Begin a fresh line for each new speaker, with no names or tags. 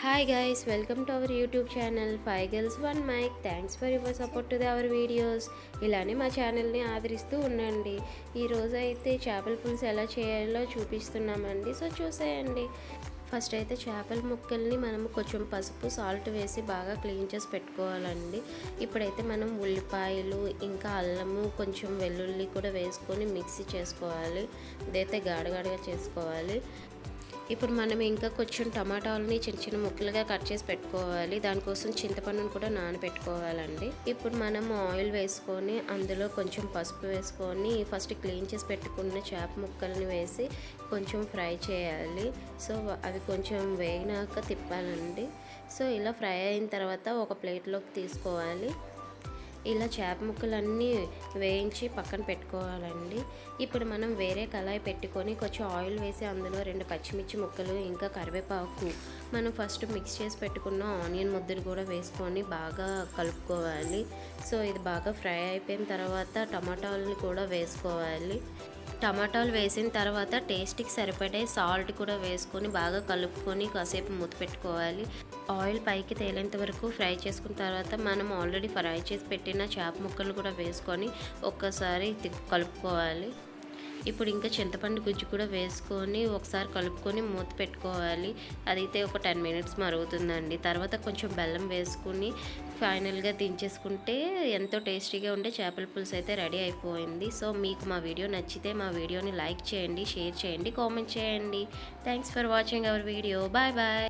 Hi guys welcome to our YouTube channel five girls one mike thanks for your support to the our videos ఇలానే మా ఛానల్ని ఆదరిస్తూ ఉండండి. ఈరోజు అయితే చేపల పులుసు ఎలా చేయాలో చూపిస్తున్నామండి. సో చూసేయండి. ఫస్ట్ అయితే చేపల ముక్కల్ని మనం కొంచెం పసుపు సాల్ట్ వేసి బాగా క్లీన్ చేసి పెట్టుకోవాలండి. ఇప్పుడైతే మనం ఉల్లిపాయలు ఇంకా అల్లము కొంచెం వెల్లుల్లి కూడా వేసుకొని మిక్సీ చేసుకోవాలి. ఇదైతే గాడగాడగా చేసుకోవాలి. ఇప్పుడు మనం ఇంకా కొంచెం టమాటాలని చిన్న చిన్న ముక్కలుగా కట్ చేసి పెట్టుకోవాలి. దానికోసం చింతపండును కూడా నానబెట్టుకోవాలండి. ఇప్పుడు మనం ఆయిల్ వేసుకొని అందులో కొంచెం పసుపు వేసుకొని ఫస్ట్ క్లీన్ చేసి పెట్టుకున్న చేప ముక్కల్ని వేసి కొంచెం ఫ్రై చేయాలి. సో అవి కొంచెం వేగినాక తిప్పాలండి. సో ఇలా ఫ్రై అయిన తర్వాత ఒక ప్లేట్లోకి తీసుకోవాలి. ఇలా చేప ముక్కలన్నీ వేయించి పక్కన పెట్టుకోవాలండి. ఇప్పుడు మనం వేరే కళాయి పెట్టుకొని కొంచెం ఆయిల్ వేసి అందులో రెండు పచ్చిమిర్చి ముక్కలు ఇంకా కరివేపాకు మనం ఫస్ట్ మిక్స్ చేసి పెట్టుకున్న ఆనియన్ ముద్దలు కూడా వేసుకొని బాగా కలుపుకోవాలి. సో ఇది బాగా ఫ్రై అయిపోయిన తర్వాత టమాటాలని కూడా వేసుకోవాలి. టమాటాలు వేసిన తర్వాత టేస్ట్కి సరిపడే సాల్ట్ కూడా వేసుకొని బాగా కలుపుకొని కాసేపు మూత పెట్టుకోవాలి. ఆయిల్ పైకి తేలేంత వరకు ఫ్రై చేసుకున్న తర్వాత మనం ఆల్రెడీ ఫ్రై చేసి పెట్టిన చేప ముక్కలు కూడా వేసుకొని ఒక్కసారి కలుపుకోవాలి. ఇప్పుడు ఇంకా చింతపండు గుజ్జు కూడా వేసుకొని ఒకసారి కలుపుకొని మూత పెట్టుకోవాలి. అదైతే ఒక టెన్ మినిట్స్ మరుగుతుందండి. తర్వాత కొంచెం బెల్లం వేసుకుని ఫైనల్గా దించేసుకుంటే ఎంతో టేస్టీగా ఉండే చేపల పులుసు అయితే రెడీ అయిపోయింది. సో మీకు మా వీడియో నచ్చితే మా వీడియోని లైక్ చేయండి షేర్ చేయండి కామెంట్ చేయండి. Thanks for watching our video. Bye bye.